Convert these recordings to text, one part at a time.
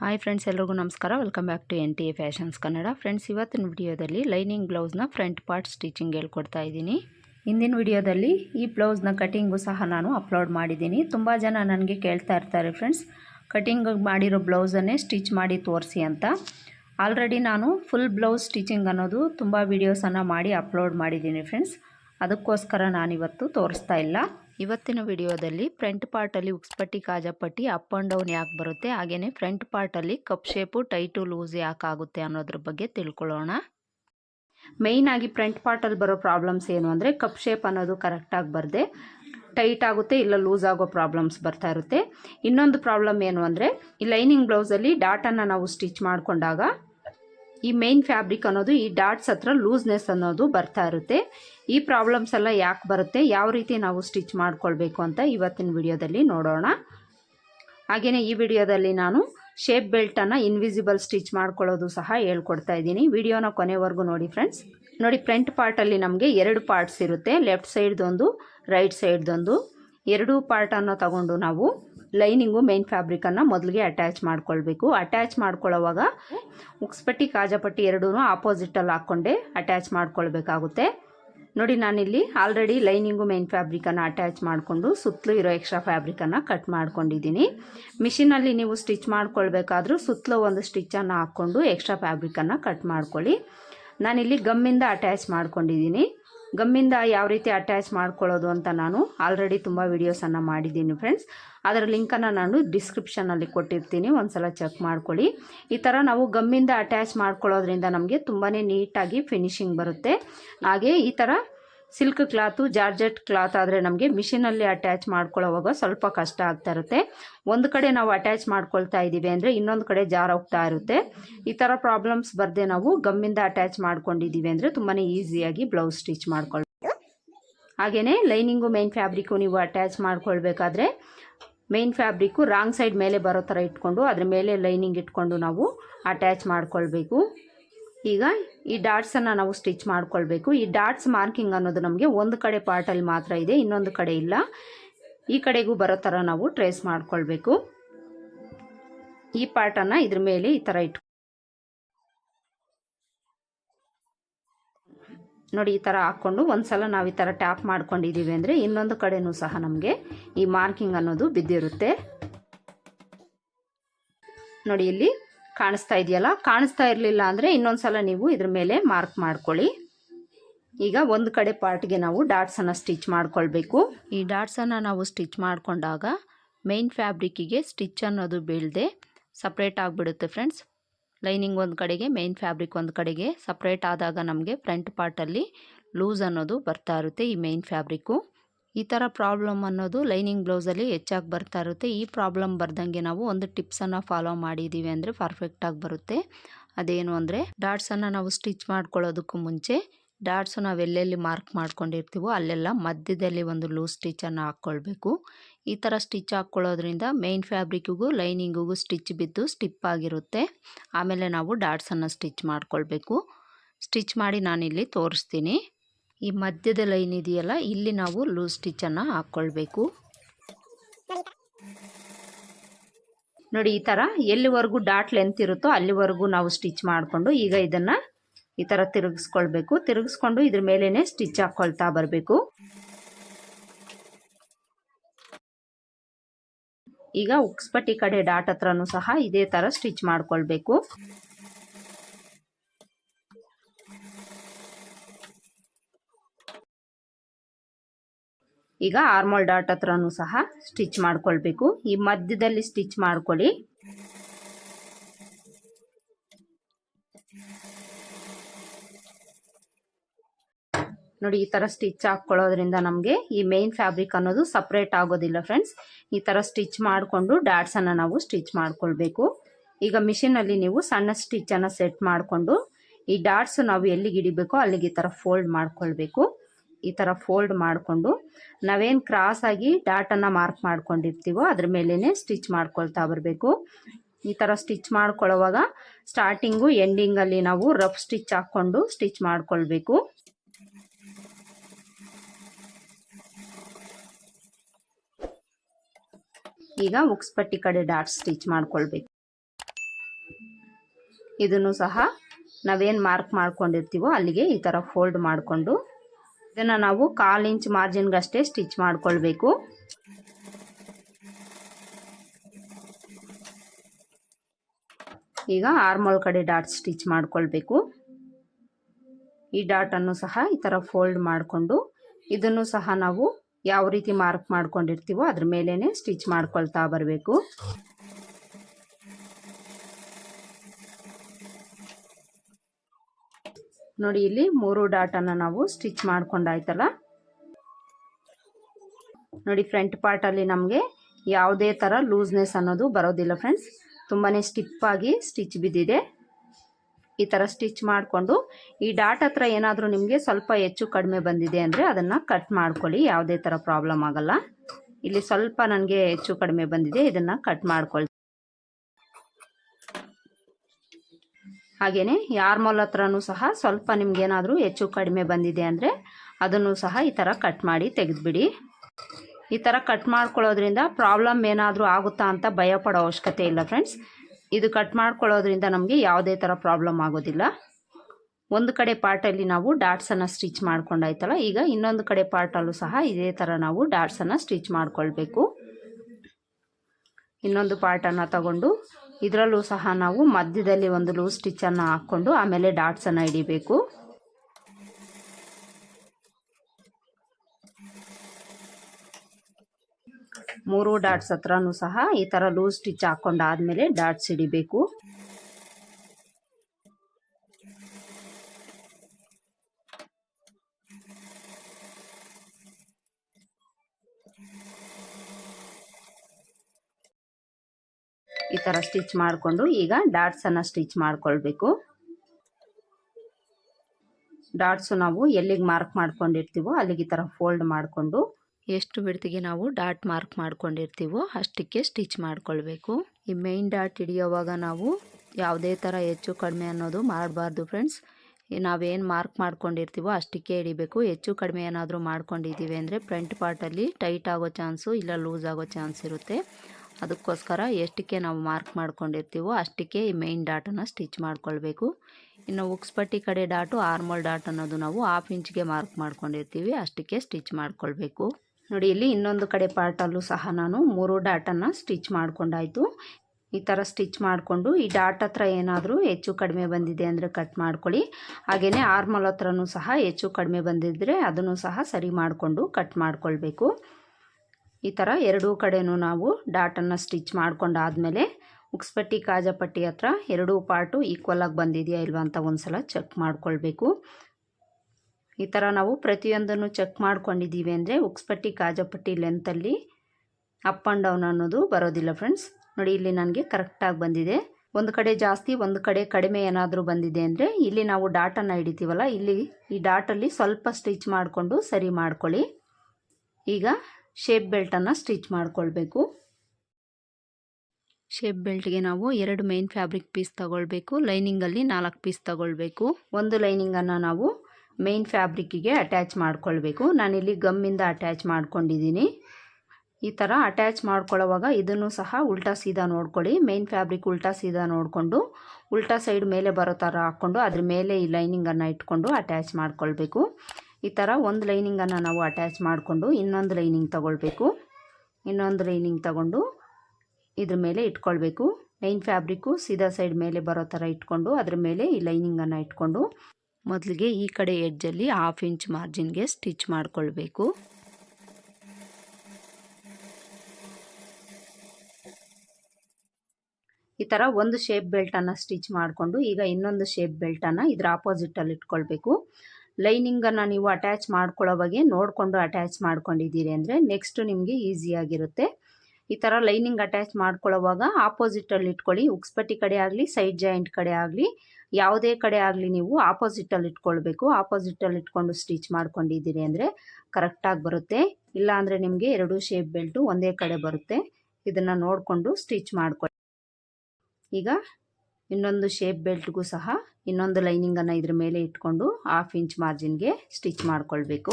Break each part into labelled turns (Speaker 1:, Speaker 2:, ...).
Speaker 1: Hi friends ಎಲ್ರಿಗೂ ನಮಸ್ಕಾರ. Welcome back to N T A fashions Kannada friends ಇವತ್ತಿನ ವಿಡಿಯೋದಲ್ಲಿ ಲೈನಿಂಗ್ ಬ್ಲೌಸ್ನ ಫ್ರಂಟ್ ಪಾರ್ಟ್ ಸ್ಟಿಚಿಂಗ್ ಹೇಳ್ಕೊಡ್ತಾ ಇದ್ದೀನಿ. ಹಿಂದಿನ ವಿಡಿಯೋದಲ್ಲಿ ಈ ಬ್ಲೌಸ್ನ ಕಟಿಂಗು ಸಹ ನಾನು ಅಪ್ಲೋಡ್ ಮಾಡಿದ್ದೀನಿ. ತುಂಬ ಜನ ನನಗೆ ಕೇಳ್ತಾ ಇರ್ತಾರೆ ಫ್ರೆಂಡ್ಸ್ ಕಟಿಂಗ್ ಮಾಡಿರೋ ಬ್ಲೌಸನ್ನೇ ಸ್ಟಿಚ್ ಮಾಡಿ ತೋರಿಸಿ ಅಂತ. ಆಲ್ರೆಡಿ ನಾನು ಫುಲ್ ಬ್ಲೌಸ್ ಸ್ಟಿಚಿಂಗ್ ಅನ್ನೋದು ತುಂಬ ವೀಡಿಯೋಸನ್ನು ಮಾಡಿ ಅಪ್ಲೋಡ್ ಮಾಡಿದ್ದೀನಿ ಫ್ರೆಂಡ್ಸ್ ಅದಕ್ಕೋಸ್ಕರ ನಾನಿವತ್ತು ತೋರಿಸ್ತಾ ಇಲ್ಲ. ಇವತ್ತಿನ ವಿಡಿಯೋದಲ್ಲಿ ಫ್ರಂಟ್ ಪಾರ್ಟಲ್ಲಿ ಉಕ್ಸ್ಪಟ್ಟಿ, ಕಾಜಾಪಟ್ಟಿ, ಅಪ್ ಆ್ಯಂಡ್ ಡೌನ್ ಯಾಕೆ ಬರುತ್ತೆ? ಹಾಗೆಯೇ ಫ್ರಂಟ್ ಪಾರ್ಟಲ್ಲಿ ಕಪ್ ಶೇಪು, ಟೈಟು, ಲೂಸ್ ಯಾಕೆ ಆಗುತ್ತೆ ಅನ್ನೋದ್ರ ಬಗ್ಗೆ ತಿಳ್ಕೊಳ್ಳೋಣ. ಮೇಯ್ನ್ ಆಗಿ ಫ್ರಂಟ್ ಪಾರ್ಟಲ್ಲಿ ಬರೋ ಪ್ರಾಬ್ಲಮ್ಸ್ ಏನು ಅಂದರೆ ಕಪ್ ಶೇಪ್ ಅನ್ನೋದು ಕರೆಕ್ಟಾಗಿ ಬರದೆ, ಟೈಟ್ ಆಗುತ್ತೆ ಇಲ್ಲ ಲೂಸ್ ಆಗೋ ಪ್ರಾಬ್ಲಮ್ಸ್ ಬರ್ತಾ ಇರುತ್ತೆ. ಇನ್ನೊಂದು ಪ್ರಾಬ್ಲಮ್ ಏನು ಅಂದರೆ ಈ ಲೈನಿಂಗ್ ಬ್ಲೌಸಲ್ಲಿ ಡಾಟನ್ನು ನಾವು ಸ್ಟಿಚ್ ಮಾಡಿಕೊಂಡಾಗ ಈ ಮೇನ್ ಫ್ಯಾಬ್ರಿಕ್ ಅನ್ನೋದು, ಈ ಡಾಟ್ಸ್ ಹತ್ರ ಲೂಸ್ನೆಸ್ ಅನ್ನೋದು ಬರ್ತಾ ಇರುತ್ತೆ. ಈ ಪ್ರಾಬ್ಲಮ್ಸ್ ಎಲ್ಲ ಯಾಕೆ ಬರುತ್ತೆ, ಯಾವ ರೀತಿ ನಾವು ಸ್ಟಿಚ್ ಮಾಡ್ಕೊಳ್ಬೇಕು ಅಂತ ಇವತ್ತಿನ ವಿಡಿಯೋದಲ್ಲಿ ನೋಡೋಣ. ಹಾಗೆಯೇ ಈ ವಿಡಿಯೋದಲ್ಲಿ ನಾನು ಶೇಪ್ ಬೆಲ್ಟನ್ನು ಇನ್ವಿಸಿಬಲ್ ಸ್ಟಿಚ್ ಮಾಡ್ಕೊಳ್ಳೋದು ಸಹ ಹೇಳ್ಕೊಡ್ತಾ ಇದ್ದೀನಿ. ವಿಡಿಯೋನ ಕೊನೆವರೆಗೂ ನೋಡಿ ಫ್ರೆಂಡ್ಸ್ ನೋಡಿ ಫ್ರಂಟ್ ಪಾರ್ಟಲ್ಲಿ ನಮಗೆ ಎರಡು ಪಾರ್ಟ್ಸ್ ಇರುತ್ತೆ. ಲೆಫ್ಟ್ ಸೈಡ್ದೊಂದು ರೈಟ್ ಸೈಡ್ದೊಂದು ಎರಡೂ ಪಾರ್ಟನ್ನು ತಗೊಂಡು ನಾವು ಲೈನಿಂಗು ಮೇನ್ ಫ್ಯಾಬ್ರಿಕನ್ನು ಮೊದಲಿಗೆ ಅಟ್ಯಾಚ್ ಮಾಡ್ಕೊಳ್ಬೇಕು. ಅಟ್ಯಾಚ್ ಮಾಡ್ಕೊಳ್ಳೋವಾಗ ಉಕ್ಸ್ಪಟ್ಟಿ, ಕಾಜಾಪಟ್ಟಿ ಎರಡೂ ಆಪೋಸಿಟಲ್ಲಿ ಹಾಕ್ಕೊಂಡೆ ಅಟ್ಯಾಚ್ ಮಾಡ್ಕೊಳ್ಬೇಕಾಗುತ್ತೆ. ನೋಡಿ, ನಾನಿಲ್ಲಿ ಆಲ್ರೆಡಿ ಲೈನಿಂಗು ಮೇನ್ ಫ್ಯಾಬ್ರಿಕನ್ನು ಅಟ್ಯಾಚ್ ಮಾಡಿಕೊಂಡು ಸುತ್ತಲೂ ಇರೋ ಎಕ್ಸ್ಟ್ರಾ ಫ್ಯಾಬ್ರಿಕನ್ನು ಕಟ್ ಮಾಡ್ಕೊಂಡಿದ್ದೀನಿ. ಮಿಷಿನಲ್ಲಿ ನೀವು ಸ್ಟಿಚ್ ಮಾಡ್ಕೊಳ್ಬೇಕಾದ್ರೂ ಸುತ್ತಲೂ ಒಂದು ಸ್ಟಿಚ್ಚನ್ನು ಹಾಕ್ಕೊಂಡು ಎಕ್ಸ್ಟ್ರಾ ಫ್ಯಾಬ್ರಿಕನ್ನು ಕಟ್ ಮಾಡ್ಕೊಳ್ಳಿ. ನಾನಿಲ್ಲಿ ಗಮ್ಮಿಂದ ಅಟ್ಯಾಚ್ ಮಾಡ್ಕೊಂಡಿದ್ದೀನಿ. ಗಮ್ಮಿಂದ ಯಾವ ರೀತಿ ಅಟ್ಯಾಚ್ ಮಾಡ್ಕೊಳ್ಳೋದು ಅಂತ ನಾನು ಆಲ್ರೆಡಿ ತುಂಬ ವೀಡಿಯೋಸನ್ನು ಮಾಡಿದ್ದೀನಿ ಫ್ರೆಂಡ್ಸ್ ಅದರ ಲಿಂಕನ್ನು ನಾನು ಡಿಸ್ಕ್ರಿಪ್ಷನಲ್ಲಿ ಕೊಟ್ಟಿರ್ತೀನಿ ಒಂದು ಸಲ ಚೆಕ್ ಮಾಡ್ಕೊಳ್ಳಿ. ಈ ಥರ ನಾವು ಗಮ್ಮಿಂದ ಅಟ್ಯಾಚ್ ಮಾಡ್ಕೊಳ್ಳೋದ್ರಿಂದ ನಮಗೆ ತುಂಬಾ ನೀಟಾಗಿ ಫಿನಿಶಿಂಗ್ ಬರುತ್ತೆ. ಹಾಗೆ ಈ ಥರ ಸಿಲ್ಕ್ ಕ್ಲಾತು, ಜಾರ್ಜೆಟ್ ಕ್ಲಾತ್ ಆದರೆ ನಮಗೆ ಮಿಷಿನಲ್ಲಿ ಅಟ್ಯಾಚ್ ಮಾಡ್ಕೊಳ್ಳೋವಾಗ ಸ್ವಲ್ಪ ಕಷ್ಟ ಆಗ್ತಾ ಇರುತ್ತೆ. ಒಂದು ಕಡೆ ನಾವು ಅಟ್ಯಾಚ್ ಮಾಡ್ಕೊಳ್ತಾ ಇದ್ದೀವಿ ಅಂದರೆ ಇನ್ನೊಂದು ಕಡೆ ಜಾರ್ ಹೋಗ್ತಾ ಇರುತ್ತೆ. ಈ ಥರ ಪ್ರಾಬ್ಲಮ್ಸ್ ಬರದೆ ನಾವು ಗಮ್ಮಿಂದ ಅಟ್ಯಾಚ್ ಮಾಡ್ಕೊಂಡಿದ್ದೀವಿ ಅಂದರೆ ತುಂಬಾ ಈಸಿಯಾಗಿ ಬ್ಲೌಸ್ ಸ್ಟಿಚ್ ಮಾಡ್ಕೊಳ್ಬೋದು ಹಾಗೆಯೇ ಲೈನಿಂಗು, ಮೇನ್ ಫ್ಯಾಬ್ರಿಕ್ಕು ನೀವು ಅಟ್ಯಾಚ್ ಮಾಡ್ಕೊಳ್ಬೇಕಾದ್ರೆ ಮೇನ್ ಫ್ಯಾಬ್ರಿಕ್ಕು ರಾಂಗ್ ಸೈಡ್ ಮೇಲೆ ಬರೋ ಥರ ಇಟ್ಕೊಂಡು ಅದ್ರ ಮೇಲೆ ಲೈನಿಂಗ್ ಇಟ್ಕೊಂಡು ನಾವು ಅಟ್ಯಾಚ್ ಮಾಡ್ಕೊಳ್ಬೇಕು. ಈಗ ಈ ಡಾಟ್ಸನ್ನು ನಾವು ಸ್ಟಿಚ್ ಮಾಡ್ಕೊಳ್ಬೇಕು. ಈ ಡಾಟ್ಸ್ ಮಾರ್ಕಿಂಗ್ ಅನ್ನೋದು ನಮಗೆ ಒಂದು ಕಡೆ ಪಾರ್ಟಲ್ಲಿ ಮಾತ್ರ ಇದೆ, ಇನ್ನೊಂದು ಕಡೆ ಇಲ್ಲ. ಈ ಕಡೆಗೂ ಬರೋ ಥರ ನಾವು ಟ್ರೇಸ್ ಮಾಡ್ಕೊಳ್ಬೇಕು. ಈ ಪಾರ್ಟನ್ನು ಇದ್ರ ಮೇಲೆ ಈ ಥರ ಇಟ್ಕೊ ನೋಡಿ, ಈ ಥರ ಹಾಕ್ಕೊಂಡು ಒಂದು ಸಲ ನಾವು ಈ ಥರ ಟ್ಯಾಪ್ ಮಾಡ್ಕೊಂಡಿದ್ದೀವಿ ಅಂದರೆ ಇನ್ನೊಂದು ಕಡೆನೂ ಸಹ ನಮಗೆ ಈ ಮಾರ್ಕಿಂಗ್ ಅನ್ನೋದು ಬಿದ್ದಿರುತ್ತೆ. ನೋಡಿ, ಇಲ್ಲಿ ಕಾಣಿಸ್ತಾ ಇದೆಯಲ್ಲ? ಕಾಣಿಸ್ತಾ ಇರಲಿಲ್ಲ ಅಂದರೆ ಇನ್ನೊಂದು ಸಲ ನೀವು ಇದ್ರ ಮೇಲೆ ಮಾರ್ಕ್ ಮಾಡ್ಕೊಳ್ಳಿ. ಈಗ ಒಂದು ಕಡೆ ಪಾರ್ಟ್ಗೆ ನಾವು ಡಾಟ್ಸನ್ನು ಸ್ಟಿಚ್ ಮಾಡ್ಕೊಳ್ಬೇಕು. ಈ ಡಾಟ್ಸನ್ನು ನಾವು ಸ್ಟಿಚ್ ಮಾಡಿಕೊಂಡಾಗ ಮೇನ್ ಫ್ಯಾಬ್ರಿಕ್ಕಿಗೆ ಸ್ಟಿಚ್ ಅನ್ನೋದು ಬೀಳದೆ ಸಪ್ರೇಟ್ ಆಗಿಬಿಡುತ್ತೆ ಫ್ರೆಂಡ್ಸ್ ಲೈನಿಂಗ್ ಒಂದು ಕಡೆಗೆ ಮೇನ್ ಫ್ಯಾಬ್ರಿಕ್ ಒಂದು ಕಡೆಗೆ ಸಪ್ರೇಟ್ ಆದಾಗ ನಮಗೆ ಫ್ರಂಟ್ ಪಾರ್ಟಲ್ಲಿ ಲೂಸ್ ಅನ್ನೋದು ಬರ್ತಾ ಇರುತ್ತೆ ಈ ಮೇನ್ ಫ್ಯಾಬ್ರಿಕ್ಕು ಈ ಥರ ಪ್ರಾಬ್ಲಮ್ ಅನ್ನೋದು ಲೈನಿಂಗ್ ಬ್ಲೌಸಲ್ಲಿ ಹೆಚ್ಚಾಗಿ ಬರ್ತಾ ಇರುತ್ತೆ. ಈ ಪ್ರಾಬ್ಲಮ್ ಬರ್ದಂಗೆ ನಾವು ಒಂದು ಟಿಪ್ಸನ್ನು ಫಾಲೋ ಮಾಡಿದ್ದೀವಿ ಅಂದರೆ ಪರ್ಫೆಕ್ಟಾಗಿ ಬರುತ್ತೆ. ಅದೇನು ಅಂದರೆ ಡಾಟ್ಸನ್ನು ನಾವು ಸ್ಟಿಚ್ ಮಾಡ್ಕೊಳ್ಳೋದಕ್ಕೂ ಮುಂಚೆ ಡಾಟ್ಸು ನಾವು ಎಲ್ಲೆಲ್ಲಿ ಮಾರ್ಕ್ ಮಾಡ್ಕೊಂಡಿರ್ತೀವೋ ಅಲ್ಲೆಲ್ಲ ಮಧ್ಯದಲ್ಲಿ ಒಂದು ಲೂಸ್ ಸ್ಟಿಚನ್ನು ಹಾಕ್ಕೊಳ್ಬೇಕು. ಈ ಥರ ಸ್ಟಿಚ್ ಹಾಕ್ಕೊಳ್ಳೋದ್ರಿಂದ ಮೇನ್ ಫ್ಯಾಬ್ರಿಕ್ಕಿಗೂ ಲೈನಿಂಗಿಗೂ ಸ್ಟಿಚ್ ಬಿದ್ದು ಸ್ಟಿಪ್ ಆಗಿರುತ್ತೆ. ಆಮೇಲೆ ನಾವು ಡಾಟ್ಸನ್ನು ಸ್ಟಿಚ್ ಮಾಡ್ಕೊಳ್ಬೇಕು. ಸ್ಟಿಚ್ ಮಾಡಿ ನಾನಿಲ್ಲಿ ತೋರಿಸ್ತೀನಿ. ಈ ಮಧ್ಯದ ಲೈನ್ ಇದೆಯಲ್ಲ, ಇಲ್ಲಿ ನಾವು ಲೂಸ್ ಸ್ಟಿಚ್ಚನ್ನು ಹಾಕ್ಕೊಳ್ಬೇಕು ನೋಡಿ, ಈ ಥರ ಎಲ್ಲಿವರೆಗೂ ಡಾಟ್ ಲೆಂತ್ ಇರುತ್ತೋ ಅಲ್ಲಿವರೆಗೂ ನಾವು ಸ್ಟಿಚ್ ಮಾಡಿಕೊಂಡು ಈಗ ಇದನ್ನು ಈ ಥರ ತಿರುಗಿಸ್ಕೊಳ್ಬೇಕು. ತಿರುಗಿಸ್ಕೊಂಡು ಇದ್ರ ಮೇಲೇ ಸ್ಟಿಚ್ ಹಾಕ್ಕೊಳ್ತಾ ಬರಬೇಕು. ಈಗ ಉಕ್ಸ್ಪಟ್ಟಿ ಕಡೆ ಡಾಟ್ ಹತ್ರನೂ ಸಹ ಇದೇ ಥರ ಸ್ಟಿಚ್ ಮಾಡ್ಕೊಳ್ಬೇಕು. ಈಗ ಆರ್ಮೋಲ್ ಡಾಟ್ ಹತ್ರನೂ ಸಹ ಸ್ಟಿಚ್ ಮಾಡ್ಕೊಳ್ಬೇಕು. ಈ ಮಧ್ಯದಲ್ಲಿ ಸ್ಟಿಚ್ ಮಾಡ್ಕೊಳ್ಳಿ. ನೋಡಿ, ಈ ಥರ ಸ್ಟಿಚ್ ಹಾಕ್ಕೊಳ್ಳೋದ್ರಿಂದ ನಮಗೆ ಈ ಮೇನ್ ಫ್ಯಾಬ್ರಿಕ್ ಅನ್ನೋದು ಸಪ್ರೇಟ್ ಆಗೋದಿಲ್ಲ ಫ್ರೆಂಡ್ಸ್. ಈ ಥರ ಸ್ಟಿಚ್ ಮಾಡಿಕೊಂಡು ಡಾಟ್ಸನ್ನು ನಾವು ಸ್ಟಿಚ್ ಮಾಡ್ಕೊಳ್ಬೇಕು. ಈಗ ಮಿಷಿನಲ್ಲಿ ನೀವು ಸಣ್ಣ ಸ್ಟಿಚ್ಚನ್ನು ಸೆಟ್ ಮಾಡಿಕೊಂಡು ಈ ಡಾಟ್ಸ್ ನಾವು ಎಲ್ಲಿಗೆ ಹಿಡಿಬೇಕೋ ಅಲ್ಲಿಗೆ ಈ ಥರ ಫೋಲ್ಡ್ ಮಾಡ್ಕೊಳ್ಬೇಕು. ಈ ಥರ ಫೋಲ್ಡ್ ಮಾಡಿಕೊಂಡು ನಾವೇನು ಕ್ರಾಸಾಗಿ ಡಾಟನ್ನು ಮಾರ್ಕ್ ಮಾಡ್ಕೊಂಡಿರ್ತೀವೋ ಅದ್ರ ಮೇಲೇ ಸ್ಟಿಚ್ ಮಾಡ್ಕೊಳ್ತಾ ಬರಬೇಕು. ಈ ಥರ ಸ್ಟಿಚ್ ಮಾಡ್ಕೊಳ್ಳೋವಾಗ ಸ್ಟಾರ್ಟಿಂಗು ಎಂಡಿಂಗಲ್ಲಿ ನಾವು ರಫ್ ಸ್ಟಿಚ್ ಹಾಕ್ಕೊಂಡು ಸ್ಟಿಚ್ ಮಾಡ್ಕೊಳ್ಬೇಕು. ಈಗ ಉಕ್ಸ್ಪಟ್ಟಿ ಕಡೆ ಡಾಟ್ ಸ್ಟಿಚ್ ಮಾಡ್ಕೊಳ್ಬೇಕು. ಇದನ್ನು ಸಹ ನಾವೇನು ಮಾರ್ಕ್ ಮಾಡ್ಕೊಂಡಿರ್ತೀವೋ ಅಲ್ಲಿಗೆ ಈ ಥರ ಫೋಲ್ಡ್ ಮಾಡಿಕೊಂಡು ಇದನ್ನು ನಾವು ಕಾಲು ಇಂಚ್ ಮಾರ್ಜಿನ್ಗಷ್ಟೇ ಸ್ಟಿಚ್ ಮಾಡ್ಕೊಳ್ಬೇಕು. ಈಗ ಆರ್ಮೋಲ್ ಕಡೆ ಡಾಟ್ ಸ್ಟಿಚ್ ಮಾಡ್ಕೊಳ್ಬೇಕು. ಈ ಡಾಟನ್ನು ಸಹ ಈ ಥರ ಫೋಲ್ಡ್ ಮಾಡಿಕೊಂಡು ಇದನ್ನು ಸಹ ನಾವು ಯಾವ ರೀತಿ ಮಾರ್ಕ್ ಮಾಡ್ಕೊಂಡಿರ್ತೀವೋ ಅದ್ರ ಮೇಲೇ ಸ್ಟಿಚ್ ಮಾಡ್ಕೊಳ್ತಾ ಬರಬೇಕು. ನೋಡಿ, ಇಲ್ಲಿ ಮೂರು ಡಾಟನ್ನು ನಾವು ಸ್ಟಿಚ್ ಮಾಡ್ಕೊಂಡಾಯ್ತಲ್ಲ ನೋಡಿ, ಫ್ರಂಟ್ ಪಾರ್ಟಲ್ಲಿ ನಮಗೆ ಯಾವುದೇ ಥರ ಲೂಸ್ನೆಸ್ ಅನ್ನೋದು ಬರೋದಿಲ್ಲ ಫ್ರೆಂಡ್ಸ್ ತುಂಬಾ ಸ್ಟಿಪ್ಪಾಗಿ ಸ್ಟಿಚ್ ಬಿದ್ದಿದೆ. ಈ ಥರ ಸ್ಟಿಚ್ ಮಾಡಿಕೊಂಡು, ಈ ಡಾಟ್ ಹತ್ರ ಏನಾದರೂ ನಿಮಗೆ ಸ್ವಲ್ಪ ಹೆಚ್ಚು ಕಡಿಮೆ ಬಂದಿದೆ ಅಂದರೆ ಅದನ್ನು ಕಟ್ ಮಾಡ್ಕೊಳ್ಳಿ, ಯಾವುದೇ ಥರ ಪ್ರಾಬ್ಲಮ್ ಆಗಲ್ಲ. ಇಲ್ಲಿ ಸ್ವಲ್ಪ ನನಗೆ ಹೆಚ್ಚು ಕಡಿಮೆ ಬಂದಿದೆ, ಇದನ್ನು ಕಟ್ ಮಾಡ್ಕೊಳ್ತೀನಿ. ಹಾಗೆಯೇ ಯಾರ್ಮೋಲ್ ಹತ್ರನೂ ಸಹ ಸ್ವಲ್ಪ ನಿಮಗೇನಾದರೂ ಹೆಚ್ಚು ಕಡಿಮೆ ಬಂದಿದೆ ಅಂದರೆ ಅದನ್ನು ಸಹ ಈ ಥರ ಕಟ್ ಮಾಡಿ ತೆಗೆದುಬಿಡಿ. ಈ ಥರ ಕಟ್ ಮಾಡ್ಕೊಳ್ಳೋದ್ರಿಂದ ಪ್ರಾಬ್ಲಮ್ ಏನಾದರೂ ಆಗುತ್ತಾ ಅಂತ ಭಯ ಅವಶ್ಯಕತೆ ಇಲ್ಲ ಫ್ರೆಂಡ್ಸ್ ಇದು ಕಟ್ ಮಾಡ್ಕೊಳ್ಳೋದ್ರಿಂದ ನಮಗೆ ಯಾವುದೇ ಥರ ಪ್ರಾಬ್ಲಮ್ ಆಗೋದಿಲ್ಲ. ಒಂದು ಕಡೆ ಪಾರ್ಟಲ್ಲಿ ನಾವು ಡಾಟ್ಸನ್ನು ಸ್ಟಿಚ್ ಮಾಡ್ಕೊಂಡಾಯ್ತಲ್ಲ, ಈಗ ಇನ್ನೊಂದು ಕಡೆ ಪಾರ್ಟಲ್ಲೂ ಸಹ ಇದೇ ಥರ ನಾವು ಡಾಟ್ಸನ್ನು ಸ್ಟಿಚ್ ಮಾಡ್ಕೊಳ್ಬೇಕು. ಇನ್ನೊಂದು ಪಾರ್ಟನ್ನು ತಗೊಂಡು ಇದರಲ್ಲೂ ಸಹ ನಾವು ಮಧ್ಯದಲ್ಲಿ ಒಂದು ಲೂಸ್ ಸ್ಟಿಚ್ಚನ್ನು ಹಾಕ್ಕೊಂಡು ಆಮೇಲೆ ಡಾಟ್ಸನ್ನು ಹಿಡಿಬೇಕು. ಮೂರು ಡಾಟ್ಸ್ ಹತ್ರನೂ ಸಹ ಈ ಥರ ಲೂಸ್ ಸ್ಟಿಚ್ ಹಾಕ್ಕೊಂಡಾದ್ಮೇಲೆ ಡಾಟ್ಸ್ ಹಿಡಿಬೇಕು. ಈ ಥರ ಸ್ಟಿಚ್ ಮಾಡಿಕೊಂಡು ಈಗ ಡಾಟ್ಸನ್ನು ಸ್ಟಿಚ್ ಮಾಡಿಕೊಳ್ಬೇಕು. ಡಾಟ್ಸು ನಾವು ಎಲ್ಲಿಗೆ ಮಾರ್ಕ್ ಮಾಡ್ಕೊಂಡಿರ್ತೀವೋ ಅಲ್ಲಿಗೆ ಈ ಥರ ಫೋಲ್ಡ್ ಮಾಡಿಕೊಂಡು ಎಷ್ಟು ಬಿಡ್ತಿಗೆ ನಾವು ಡಾಟ್ ಮಾರ್ಕ್ ಮಾಡ್ಕೊಂಡಿರ್ತೀವೋ ಅಷ್ಟಕ್ಕೆ ಸ್ಟಿಚ್ ಮಾಡ್ಕೊಳ್ಬೇಕು. ಈ ಮೇಯ್ನ್ ಡಾಟ್ ಹಿಡಿಯೋವಾಗ ನಾವು ಯಾವುದೇ ಥರ ಹೆಚ್ಚು ಕಡಿಮೆ ಅನ್ನೋದು ಮಾಡಬಾರ್ದು ಫ್ರೆಂಡ್ಸ್. ನಾವೇನು ಮಾರ್ಕ್ ಮಾಡ್ಕೊಂಡಿರ್ತೀವೋ ಅಷ್ಟಕ್ಕೆ ಹಿಡಿಬೇಕು. ಹೆಚ್ಚು ಕಡಿಮೆ ಏನಾದರೂ ಮಾಡ್ಕೊಂಡಿದ್ದೀವಿ ಅಂದರೆ ಫ್ರಂಟ್ ಪಾರ್ಟಲ್ಲಿ ಟೈಟ್ ಆಗೋ ಚಾನ್ಸು ಇಲ್ಲ ಲೂಸ್ ಆಗೋ ಚಾನ್ಸ್ ಇರುತ್ತೆ. ಅದಕ್ಕೋಸ್ಕರ ಎಷ್ಟಕ್ಕೆ ನಾವು ಮಾರ್ಕ್ ಮಾಡ್ಕೊಂಡಿರ್ತೀವೋ ಅಷ್ಟಕ್ಕೆ ಈ ಮೇಯ್ನ್ ಡಾಟನ್ನು ಸ್ಟಿಚ್ ಮಾಡ್ಕೊಳ್ಬೇಕು. ಇನ್ನು ಉಕ್ಸ್ಪಟ್ಟಿ ಕಡೆ ಡಾಟು ಆರ್ಮಲ್ ಡಾಟ್ ಅನ್ನೋದು ನಾವು ಹಾಫ್ ಇಂಚ್ಗೆ ಮಾರ್ಕ್ ಮಾಡ್ಕೊಂಡಿರ್ತೀವಿ, ಅಷ್ಟಕ್ಕೆ ಸ್ಟಿಚ್ ಮಾಡ್ಕೊಳ್ಬೇಕು. ನೋಡಿ, ಇಲ್ಲಿ ಇನ್ನೊಂದು ಕಡೆ ಪಾರ್ಟಲ್ಲೂ ಸಹ ನಾನು ಮೂರು ಡಾಟನ್ನು ಸ್ಟಿಚ್ ಮಾಡ್ಕೊಂಡಾಯಿತು. ಈ ಥರ ಸ್ಟಿಚ್ ಮಾಡಿಕೊಂಡು ಈ ಡಾಟ್ ಹತ್ರ ಏನಾದರೂ ಹೆಚ್ಚು ಕಡಿಮೆ ಬಂದಿದೆ ಅಂದರೆ ಕಟ್ ಮಾಡ್ಕೊಳ್ಳಿ. ಹಾಗೆಯೇ ಆರ್ಮಲ್ ಹತ್ರನೂ ಸಹ ಹೆಚ್ಚು ಕಡಿಮೆ ಬಂದಿದ್ದರೆ ಅದನ್ನು ಸಹ ಸರಿ ಮಾಡಿಕೊಂಡು ಕಟ್ ಮಾಡ್ಕೊಳ್ಬೇಕು. ಈ ಥರ ಎರಡೂ ಕಡೆಯೂ ನಾವು ಡಾಟನ್ನು ಸ್ಟಿಚ್ ಮಾಡ್ಕೊಂಡಾದಮೇಲೆ ಉಕ್ಸ್ಪಟ್ಟಿ ಕಾಜಪಟ್ಟಿ ಹತ್ರ ಎರಡೂ ಪಾರ್ಟು ಈಕ್ವಲಾಗಿ ಬಂದಿದೆಯಾ ಇಲ್ವಾ ಅಂತ ಒಂದು ಸಲ ಚೆಕ್ ಮಾಡ್ಕೊಳ್ಬೇಕು. ಈ ಥರ ನಾವು ಪ್ರತಿಯೊಂದನ್ನು ಚೆಕ್ ಮಾಡ್ಕೊಂಡಿದ್ದೀವಿ ಅಂದರೆ ಉಕ್ಸ್ಪಟ್ಟಿ ಕಾಜಪಟ್ಟಿ ಲೆಂತಲ್ಲಿ ಅಪ್ ಆ್ಯಂಡ್ ಡೌನ್ ಅನ್ನೋದು ಬರೋದಿಲ್ಲ ಫ್ರೆಂಡ್ಸ್ ನೋಡಿ, ಇಲ್ಲಿ ನನಗೆ ಕರೆಕ್ಟಾಗಿ ಬಂದಿದೆ. ಒಂದು ಕಡೆ ಜಾಸ್ತಿ, ಒಂದು ಕಡೆ ಕಡಿಮೆ ಏನಾದರೂ ಬಂದಿದೆ ಅಂದರೆ ಇಲ್ಲಿ ನಾವು ಡಾಟನ್ನು ಹಿಡಿತೀವಲ್ಲ, ಇಲ್ಲಿ ಈ ಡಾಟಲ್ಲಿ ಸ್ವಲ್ಪ ಸ್ಟಿಚ್ ಮಾಡಿಕೊಂಡು ಸರಿ ಮಾಡ್ಕೊಳ್ಳಿ. ಈಗ ಶೇಪ್ ಬೆಲ್ಟನ್ನು ಸ್ಟಿಚ್ ಮಾಡಿಕೊಳ್ಬೇಕು. ಶೇಪ್ ಬೆಲ್ಟ್ಗೆ ನಾವು ಎರಡು ಮೈನ್ ಫ್ಯಾಬ್ರಿಕ್ ಪೀಸ್ ತಗೊಳ್ಬೇಕು. ಲೈನಿಂಗಲ್ಲಿ ನಾಲ್ಕು ಪೀಸ್ ತಗೊಳ್ಬೇಕು. ಒಂದು ಲೈನಿಂಗನ್ನು ನಾವು ಮೈನ್ ಫ್ಯಾಬ್ರಿಕ್ಕಿಗೆ ಅಟ್ಯಾಚ್ ಮಾಡ್ಕೊಳ್ಬೇಕು. ನಾನಿಲ್ಲಿ ಗಮ್ಮಿಂದ ಅಟ್ಯಾಚ್ ಮಾಡ್ಕೊಂಡಿದ್ದೀನಿ. ಈ ಥರ ಅಟ್ಯಾಚ್ ಮಾಡ್ಕೊಳ್ಳೋವಾಗ ಇದನ್ನು ಸಹ ಉಲ್ಟಾ ಸೀದಾ ನೋಡ್ಕೊಳ್ಳಿ. ಮೈನ್ ಫ್ಯಾಬ್ರಿಕ್ ಉಲ್ಟಾ ಸೀದಾ ನೋಡಿಕೊಂಡು, ಉಲ್ಟಾ ಸೈಡ್ ಮೇಲೆ ಬರೋ ಥರ ಹಾಕ್ಕೊಂಡು, ಅದ್ರ ಮೇಲೆ ಈ ಲೈನಿಂಗನ್ನು ಇಟ್ಕೊಂಡು ಅಟ್ಯಾಚ್ ಮಾಡ್ಕೊಳ್ಬೇಕು. ಈ ಥರ ಒಂದು ಲೈನಿಂಗನ್ನು ನಾವು ಅಟ್ಯಾಚ್ ಮಾಡಿಕೊಂಡು ಇನ್ನೊಂದು ಲೈನಿಂಗ್ ತಗೊಳ್ಬೇಕು. ಇನ್ನೊಂದು ಲೈನಿಂಗ್ ತಗೊಂಡು ಇದ್ರ ಮೇಲೆ ಇಟ್ಕೊಳ್ಬೇಕು. ಮೈನ್ ಫ್ಯಾಬ್ರಿಕ್ಕು ಸೀದಾ ಸೈಡ್ ಮೇಲೆ ಬರೋ ಥರ ಇಟ್ಕೊಂಡು ಅದ್ರ ಮೇಲೆ ಈ ಲೈನಿಂಗನ್ನು ಇಟ್ಕೊಂಡು ಮೊದಲಿಗೆ ಈ ಕಡೆ ಎಡ್ಜಲ್ಲಿ ಹಾಫ್ ಇಂಚ್ ಮಾರ್ಜಿನ್ಗೆ ಸ್ಟಿಚ್ ಮಾಡಿಕೊಳ್ಬೇಕು. ಈ ಥರ ಒಂದು ಶೇಪ್ ಬೆಲ್ಟನ್ನು ಸ್ಟಿಚ್ ಮಾಡಿಕೊಂಡು ಈಗ ಇನ್ನೊಂದು ಶೇಪ್ ಬೆಲ್ಟನ್ನು ಇದ್ರ ಆಪೋಸಿಟಲ್ಲಿ ಇಟ್ಕೊಳ್ಬೇಕು. ಲೈನಿಂಗನ್ನು ನೀವು ಅಟ್ಯಾಚ್ ಮಾಡ್ಕೊಳ್ಳೋ ಬಗ್ಗೆ ನೋಡಿಕೊಂಡು ಅಟ್ಯಾಚ್ ಮಾಡ್ಕೊಂಡಿದ್ದೀರಿ ಅಂದರೆ ನೆಕ್ಸ್ಟ್ ನಿಮಗೆ ಈಸಿಯಾಗಿರುತ್ತೆ ಈ ಥರ ಲೈನಿಂಗ್ ಅಟ್ಯಾಚ್ ಮಾಡ್ಕೊಳ್ಳೋವಾಗ ಆಪೋಸಿಟಲ್ಲಿ ಇಟ್ಕೊಳ್ಳಿ. ಉಕ್ಸ್ಪಟ್ಟಿ ಕಡೆ ಆಗಲಿ ಸೈಡ್ ಜಾಯಿಂಟ್ ಕಡೆ ಆಗಲಿ, ಯಾವುದೇ ಕಡೆ ಆಗಲಿ ನೀವು ಆಪೋಸಿಟಲ್ಲಿ ಇಟ್ಕೊಳ್ಬೇಕು. ಆಪೋಸಿಟಲ್ಲಿ ಇಟ್ಕೊಂಡು ಸ್ಟಿಚ್ ಮಾಡ್ಕೊಂಡಿದ್ದೀರಿ ಅಂದರೆ ಕರೆಕ್ಟಾಗಿ ಬರುತ್ತೆ. ಇಲ್ಲ ಅಂದರೆ ನಿಮಗೆ ಎರಡು ಶೇಪ್ ಬೆಲ್ಟು ಒಂದೇ ಕಡೆ ಬರುತ್ತೆ. ಇದನ್ನು ನೋಡಿಕೊಂಡು ಸ್ಟಿಚ್ ಮಾಡ್ಕೊಳ್ಳಿ. ಈಗ ಇನ್ನೊಂದು ಶೇಪ್ ಬೆಲ್ಟ್ಗೂ ಸಹ ಇನ್ನೊಂದು ಲೈನಿಂಗನ್ನು ಇದ್ರ ಮೇಲೆ ಇಟ್ಕೊಂಡು ಹಾಫ್ ಇಂಚ್ ಮಾರ್ಜಿನ್ಗೆ ಸ್ಟಿಚ್ ಮಾಡ್ಕೊಳ್ಬೇಕು.